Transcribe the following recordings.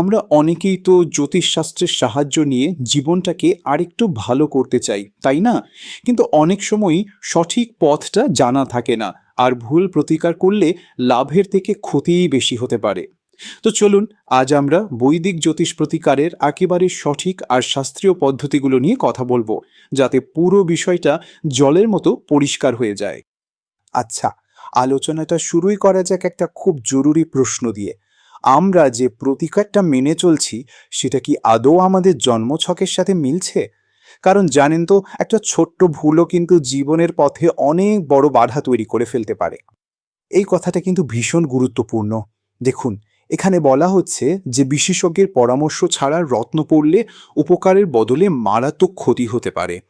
আমরা অনেকেই তো জ্যোতিষশাস্ত্রের সাহায্য নিয়ে জীবনটাকে আরেকটু ভালো করতে চাই, তাই না? কিন্তু অনেক সময়ই সঠিক পথটা জানা থাকে না, আর ভুল প্রতিকার করলে লাভের থেকে ক্ষতিই বেশি হতে পারে। তো চলুন, আজ আমরা বৈদিক জ্যোতিষ প্রতিকারের একেবারে সঠিক আর শাস্ত্রীয় পদ্ধতিগুলো নিয়ে কথা বলব, যাতে পুরো বিষয়টা জলের মতো পরিষ্কার হয়ে যায়। আচ্ছা আলোচনাটা শুরুই করা যাক একটা খুব জরুরি প্রশ্ন দিয়ে। আমরা যে প্রতিকারটা মেনে চলছি, সেটা কি আদৌ আমাদের জন্মছকের সাথে মিলছে? কারণ জানেন তো, একটা ছোট্ট ভুলও কিন্তু জীবনের পথে অনেক বড় বাধা তৈরি করে ফেলতে পারে। এই কথাটা কিন্তু ভীষণ গুরুত্বপূর্ণ। দেখুন, এখানে বলা হচ্ছে যে বিশেষজ্ঞের পরামর্শ ছাড়া রত্ন পড়লে উপকারের বদলে মারাত্মক ক্ষতি হতে পারে।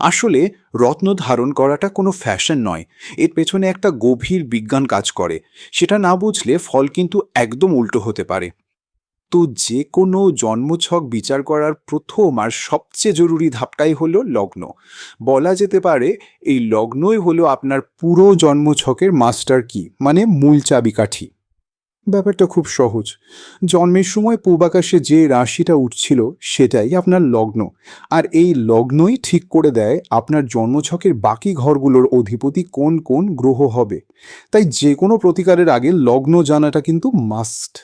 আসলে, রত্ন ধারণ করাটা কোনো ফ্যাশন নয়। এর পেছনে একটা গভীর বিজ্ঞান কাজ করে। সেটা না বুঝলে ফল কিন্তু একদম উল্টো হতে পারে। তো যে কোনো জন্মছক বিচার করার প্রথম আর সবচেয়ে জরুরি ধাপটাই হলো লগ্ন। বলা যেতে পারে, এই লগ্নই হলো আপনার পুরো জন্মছকের মাস্টার কি মানে মূল চাবিকাঠি। ব্যাপারটা খুব সহজ। জন্মের সময় পূর্বাকাশে যে রাশিটা উঠছিল সেটাই আপনার লগ্ন। আর এই লগ্নই ঠিক করে দেয় আপনার জন্মছকের বাকি ঘরগুলোর অধিপতি কোন কোন গ্রহ হবে। তাই যে কোনো প্রতিকারের আগে লগ্ন জানাটা কিন্তু মাস্ট।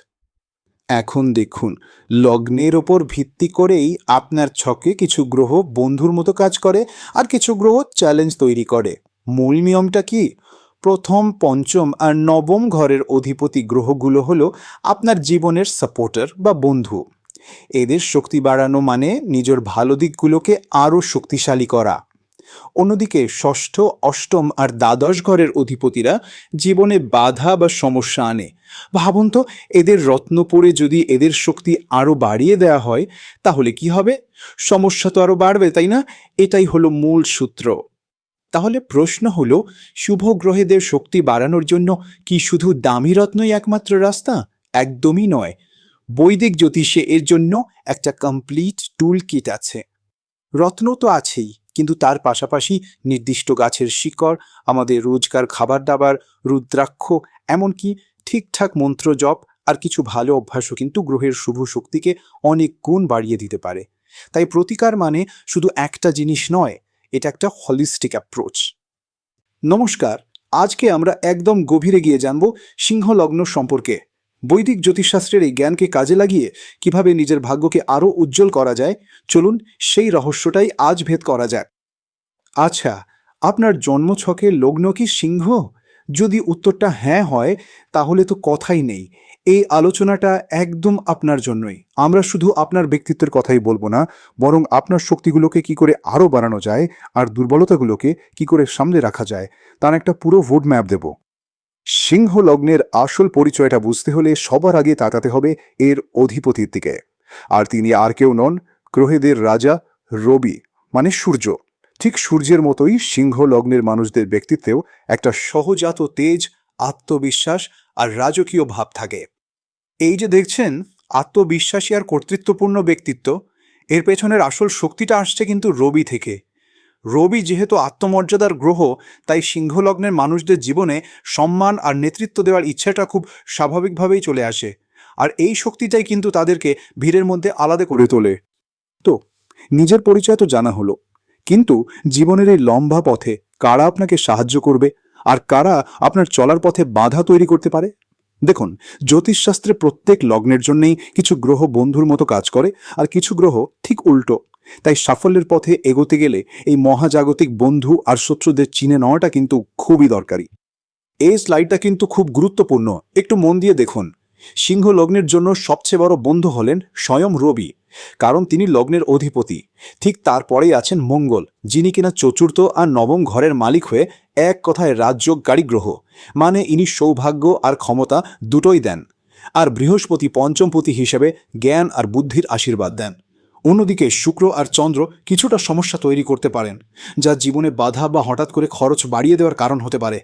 এখন দেখুন, লগ্নের ওপর ভিত্তি করেই আপনার ছকে কিছু গ্রহ বন্ধুর মতো কাজ করে আর কিছু গ্রহ চ্যালেঞ্জ তৈরি করে। মূল নিয়মটা কি? প্রথম, পঞ্চম আর নবম ঘরের অধিপতি গ্রহগুলো হলো আপনার জীবনের সাপোর্টার বা বন্ধু। এদের শক্তি বাড়ানো মানে নিজের ভালো দিকগুলোকে আরও শক্তিশালী করা। অন্যদিকে ষষ্ঠ, অষ্টম আর দ্বাদশ ঘরের অধিপতিরা জীবনে বাধা বা সমস্যা আনে। ভাবুন তো, এদের রত্ন পড়ে যদি এদের শক্তি আরও বাড়িয়ে দেওয়া হয়, তাহলে কি হবে? সমস্যা তো আরও বাড়বে, তাই না? এটাই হলো মূল সূত্র। তাহলে প্রশ্ন হলো, শুভ গ্রহেদের শক্তি বাড়ানোর জন্য কি শুধু দামি রত্নই একমাত্র রাস্তা? একদমই নয়। বৈদিক জ্যোতিষে এর জন্য একটা কমপ্লিট টুল কিট আছে। রত্ন তো আছেই, কিন্তু তার পাশাপাশি নির্দিষ্ট গাছের শিকড়, আমাদের রোজকার খাবার দাবার, রুদ্রাক্ষ, এমনকি ঠিকঠাক মন্ত্র জপ আর কিছু ভালো অভ্যাসও কিন্তু গ্রহের শুভ শক্তিকে অনেক গুণ বাড়িয়ে দিতে পারে। তাই প্রতিকার মানে শুধু একটা জিনিস নয় এটা একটা হলিস্টিক অ্যাপ্রোচ নমস্কার, আজকে আমরা একদম গভীরে গিয়ে জানব সিংহ লগ্ন সম্পর্কে। বৈদিক জ্যোতিষশাস্ত্রের এই জ্ঞানকে কাজে লাগিয়ে কীভাবে নিজের ভাগ্যকে আরও উজ্জ্বল করা যায়, চলুন সেই রহস্যটাই আজ ভেদ করা যাক। আচ্ছা আপনার জন্মছকে লগ্ন কি সিংহ? যদি উত্তরটা হ্যাঁ হয়, তাহলে তো কথাই নেই। এই আলোচনাটা একদম আপনার জন্যই। আমরা শুধু আপনার ব্যক্তিত্বের কথাই বলব না, বরং আপনার শক্তিগুলোকে কি করে আরও বাড়ানো যায় আর দুর্বলতাগুলোকে কি করে সামলে রাখা যায়, তার একটা পুরো ভোট ম্যাপ দেব। সিংহ লগ্নের আসল পরিচয়টা বুঝতে হলে সবার আগে তাকাতে হবে এর অধিপতির দিকে। আর তিনি আর কেউ নন, গ্রহেদের রাজা, রবি মানে সূর্য। ঠিক সূর্যের মতোই সিংহ লগ্নের মানুষদের ব্যক্তিত্বেও একটা সহজাত তেজ, আত্মবিশ্বাস আর রাজকীয় ভাব থাকে। এই যে দেখছেন, আত্মবিশ্বাসী আর কর্তৃত্বপূর্ণ ব্যক্তিত্ব, এর পেছনের আসল শক্তিটা আসছে কিন্তু রবি থেকে। রবি যেহেতু আত্মমর্যাদার গ্রহ, তাই সিংহলগ্নের মানুষদের জীবনে সম্মান আর নেতৃত্ব দেওয়ার ইচ্ছাটা খুব স্বাভাবিকভাবেই চলে আসে। আর এই শক্তিটাই কিন্তু তাদেরকে ভিড়ের মধ্যে আলাদা করে তোলে। তো, নিজের পরিচয় তো জানা হলো। কিন্তু জীবনের এই লম্বা পথে কারা আপনাকে সাহায্য করবে? আর কারা আপনার চলার পথে বাধা তৈরি করতে পারে? দেখুন, জ্যোতিষশাস্ত্রে প্রত্যেক লগ্নের জন্যেই কিছু গ্রহ বন্ধুর মতো কাজ করে আর কিছু গ্রহ ঠিক উল্টো। তাই সাফল্যের পথে এগোতে গেলে এই মহাজাগতিক বন্ধু আর শত্রুদের চিনে নেওয়াটা কিন্তু খুবই দরকারি। এই স্লাইডটা কিন্তু খুব গুরুত্বপূর্ণ। একটু মন দিয়ে দেখুন। সিংহ লগ্নের জন্য সবচেয়ে বড় বন্ধু হলেন স্বয়ং রবি, কারণ তিনি লগ্নের অধিপতি। ঠিক তারপরেই আছেন মঙ্গল, যিনি কিনা চতুর্থ আর নবম ঘরের মালিক হয়ে এক কথায় রাজ্যকারী গ্রহ মানে ইনি সৌভাগ্য আর ক্ষমতা দুটোই দেন, আর বৃহস্পতি পঞ্চমপতি হিসেবে জ্ঞান আর বুদ্ধির আশীর্বাদ দেন। অন্যদিকে শুক্র আর চন্দ্র কিছুটা সমস্যা তৈরি করতে পারেন, যা জীবনে বাধা বা হঠাৎ করে খরচ বাড়িয়ে দেওয়ার কারণ হতে পারে।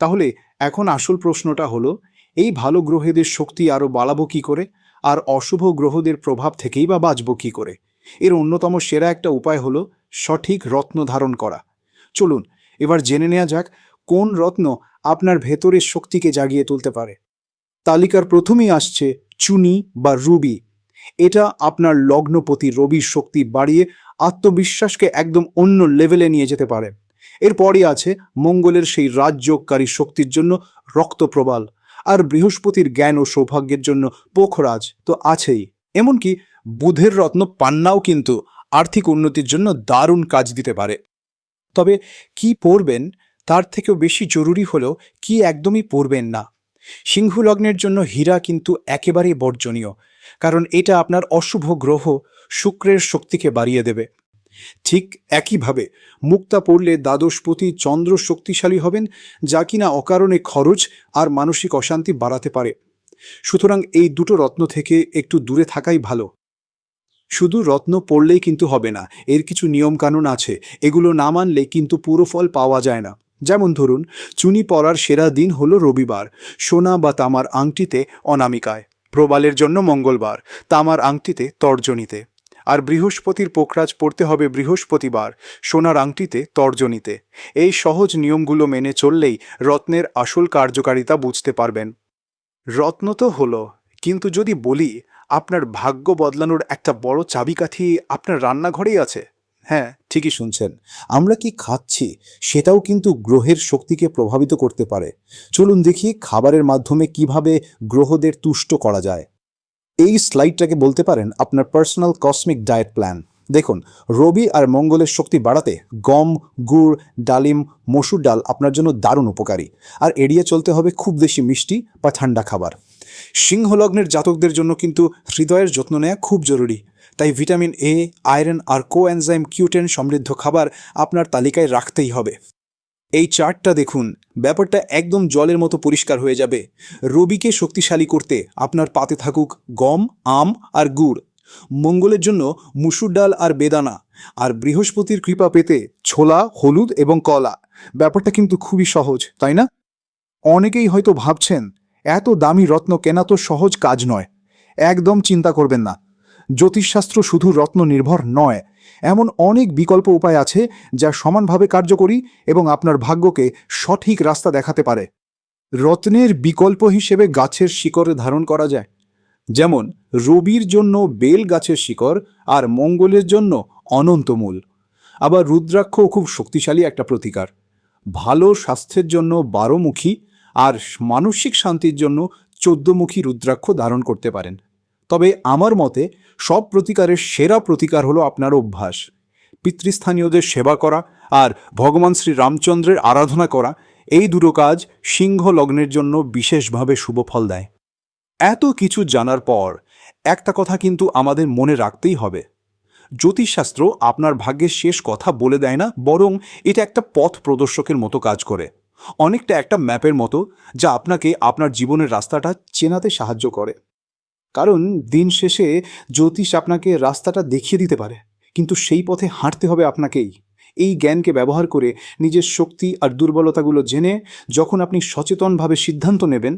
তাহলে এখন আসল প্রশ্নটা হলো এই ভালো গ্রহেদের শক্তি আরও বাড়াবো কী করে? আর অশুভ গ্রহদের প্রভাব থেকেই বা বাঁচব কী করে? এর অন্যতম সেরা একটা উপায় হলো সঠিক রত্ন ধারণ করা। চলুন, এবার জেনে নেওয়া যাক কোন রত্ন আপনার ভেতরের শক্তিকে জাগিয়ে তুলতে পারে। তালিকার প্রথমেই আসছে চুনি বা রুবি। এটা আপনার লগ্নপতি রবির শক্তি বাড়িয়ে আত্মবিশ্বাসকে একদম অন্য লেভেলে নিয়ে যেতে পারে। এরপরই আছে মঙ্গলের সেই রাজযোগকারী শক্তির জন্য রক্তপ্রবাল। আর বৃহস্পতির জ্ঞান ও সৌভাগ্যের জন্য পোখরাজ তো আছেই। এমনকি বুধের রত্ন পান্নাও কিন্তু আর্থিক উন্নতির জন্য দারুণ কাজ দিতে পারে। তবে কি পড়বেন তার থেকেও বেশি জরুরি হলো কি একদমই পড়বেন না। সিংহ লগ্নের জন্য হীরা কিন্তু একেবারেই বর্জনীয়, কারণ এটা আপনার অশুভ গ্রহ শুক্রের শক্তিকে বাড়িয়ে দেবে। ঠিক একইভাবে মুক্তা পড়লে দ্বাদশপতি চন্দ্র শক্তিশালী হবেন, যা কিনা অকারণে খরচ আর মানসিক অশান্তি বাড়াতে পারে। সুতরাং এই দুটো রত্ন থেকে একটু দূরে থাকাই ভালো। শুধু রত্ন পড়লেই কিন্তু হবে না, এর কিছু নিয়মকানুন আছে, এগুলো না মানলে কিন্তু পুরো ফল পাওয়া যায় না। যেমন ধরুন, চুনি পরার সেরা দিন হলো রবিবার, সোনা বা তামার আংটিতে অনামিকায়, প্রবালের জন্য মঙ্গলবার, তামার আংটিতে তর্জনীতে। আর বৃহস্পতির পোখরাজ পড়তে হবে বৃহস্পতিবার, সোনার আংটিতে, তর্জনীতে। এই সহজ নিয়মগুলো মেনে চললেই রত্নের আসল কার্যকারিতা বুঝতে পারবেন। রত্ন তো হলো, কিন্তু যদি বলি, আপনার ভাগ্য বদলানোর একটা বড় চাবিকাঠি আপনার রান্নাঘরেই আছে। হ্যাঁ ঠিকই শুনছেন। আমরা কি খাচ্ছি, সেটাও কিন্তু গ্রহের শক্তিকে প্রভাবিত করতে পারে। চলুন দেখি খাবারের মাধ্যমে কীভাবে গ্রহদের তুষ্ট করা যায়। এই স্লাইডটাকে বলতে পারেন আপনার পার্সোনাল কসমিক ডায়েট প্ল্যান দেখুন, রবি আর মঙ্গলের শক্তি বাড়াতে গম, গুড়, ডালিম, মসুর ডাল আপনার জন্য দারুণ উপকারী। আর এড়িয়ে চলতে হবে খুব বেশি মিষ্টি বা ঠান্ডা খাবার। সিংহলগ্নের জাতকদের জন্য কিন্তু হৃদয়ের যত্ন নেওয়া খুব জরুরি। তাই ভিটামিন এ আয়রন আর কোএনজাইম কিউটেন সমৃদ্ধ খাবার আপনার তালিকায় রাখতেই হবে। এই চার্টটা দেখুন। ব্যাপারটা একদম জলের মতো পরিষ্কার হয়ে যাবে। রবিকে শক্তিশালী করতে আপনার পাতে থাকুক গম, আম আর গুড়। মঙ্গলের জন্য মুসুর ডাল আর বেদানা। আর বৃহস্পতির কৃপা পেতে ছোলা, হলুদ এবং কলা। ব্যাপারটা কিন্তু খুবই সহজ, তাই না? অনেকেই হয়তো ভাবছেন, এত দামি রত্ন কেনা তো সহজ কাজ নয়। একদম চিন্তা করবেন না। জ্যোতিষশাস্ত্র শুধু রত্ন নির্ভর নয় এমন অনেক বিকল্প উপায় আছে যা সমানভাবে কার্যকরী এবং আপনার ভাগ্যকে সঠিক রাস্তা দেখাতে পারে। রত্নের বিকল্প হিসেবে গাছের শিকড় ধারণ করা যায়। যেমন, রবির জন্য বেল গাছের শিকড় আর মঙ্গলের জন্য অনন্তমূল আবার রুদ্রাক্ষ খুব শক্তিশালী একটা প্রতিকার। ভালো স্বাস্থ্যের জন্য বারোমুখী আর মানসিক শান্তির জন্য চোদ্দমুখী রুদ্রাক্ষ ধারণ করতে পারেন। তবে আমার মতে সব প্রতিকারের সেরা প্রতিকার হলো আপনার অভ্যাস। পিতৃস্থানীয়দের সেবা করা আর ভগবান শ্রী রামচন্দ্রের আরাধনা করা, এই দুটো কাজ সিংহ লগ্নের জন্য বিশেষভাবে শুভ ফল দেয়। এত কিছু জানার পর একটা কথা কিন্তু আমাদের মনে রাখতেই হবে। জ্যোতিষশাস্ত্র আপনার ভাগ্যের শেষ কথা বলে দেয় না, বরং এটা একটা পথ প্রদর্শকের মতো কাজ করে। অনেকটা একটা ম্যাপের মতো যা আপনাকে আপনার জীবনের রাস্তাটা চেনাতে সাহায্য করে। কারণ দিন শেষে জ্যোতিষ আপনাকে রাস্তাটা দেখিয়ে দিতে পারে। কিন্তু সেই পথে হাঁটতে হবে আপনাকেই। এই জ্ঞানকে ব্যবহার করে নিজের শক্তি আর দুর্বলতাগুলো জেনে যখন আপনি সচেতনভাবে সিদ্ধান্ত নেবেন,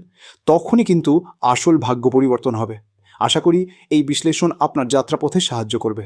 তখনই কিন্তু আসল ভাগ্য পরিবর্তন হবে। আশা করি এই বিশ্লেষণ আপনার যাত্রাপথে সাহায্য করবে।